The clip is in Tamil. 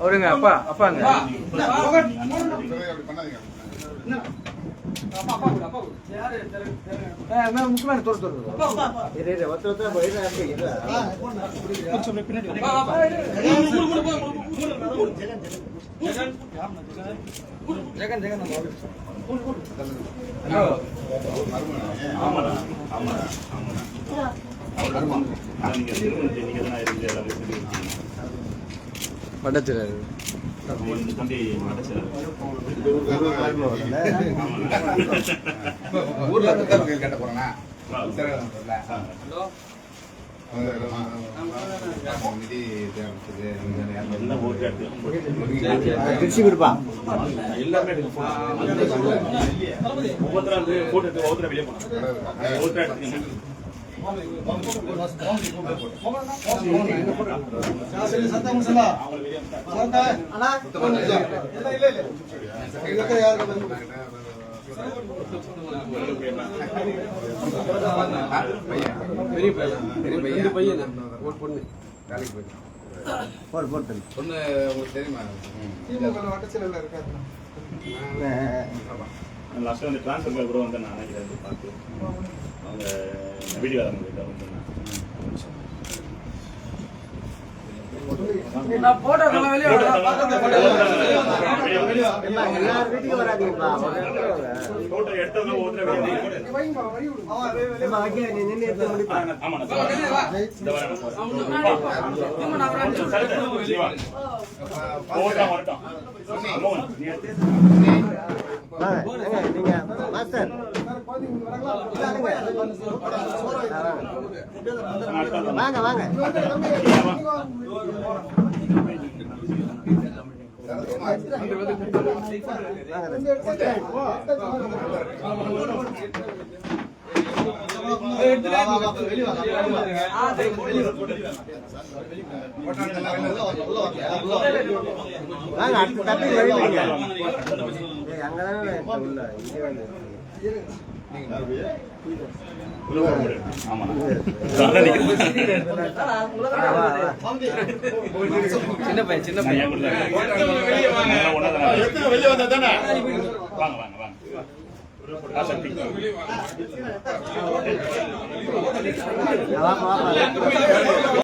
அவருங்க அப்பா அப்பாங்க. முக்கியமான தோறு தோறு ஜெகன் ஜெகன் ஆமாடா ஆமாடா ஆமாடா நீங்க திருமணத்தை நீங்க தான் இருந்து எல்லாமே ஊர்ல கட்ட போறேன்னா திருச்சி கொடுப்பா எல்லாமே பையன். பெரிய பையன். பெரிய பையன். பையன் ஒரு பொண்ணு. வேலைக்கு போயிட்டான். போடு போடு தம்பி பொண்ணு உங்களுக்கு தெரியுமா? லாஸ்ட்டாக வந்து ட்ரான்ஸ்ஃபர் கூட வந்து நான் நினைக்கிறேன் பார்த்து. அவங்க கிட்ட வந்து நான். போட்டோ வெளியே எல்லாரும் வீட்டுக்கு வராதீங்கப்பா போட்டோ எடுத்தவங்க ஒவ்வொருத்தரும் வெளியே வாங்க. ஆமாண்ணா சார். இந்த போட்டோ வரட்டும். மோகன், நீ வாங்க வாங்க வாங்க அடுத்த தப்பி வெளியில அங்கதானே உள்ள இங்கே வந்து உள்ள சின்ன பையன் சின்ன பையன் ஏன் கொடுத்தேன்? எல்லாம் வாங்க வாங்க வாங்க ஆ, சக்தி.